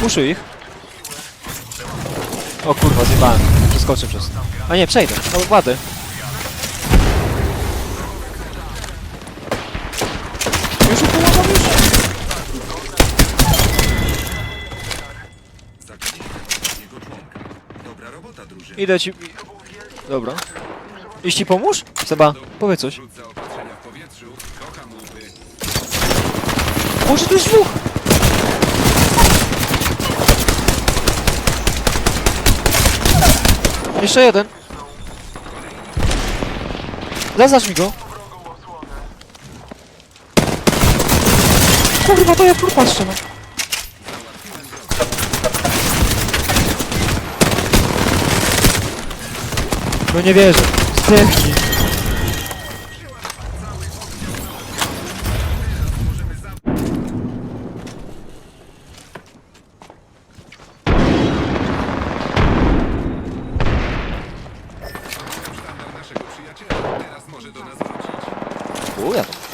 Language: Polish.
Puszuj ich. O kurwa, zjebałem. Przeskoczę przez. A nie, przejdę. No ładę. Już połowam już. Jego członka. Dobra robota, drużyna. Idę ci... Dobra. Iść ci pomóż? Seba, powiedz coś. Boże, tu jest dwóch! Jeszcze jeden. Zaznacz mi go. Kurwa, to ja patrzę, no. No nie wierzę. Zdechnij. どうやと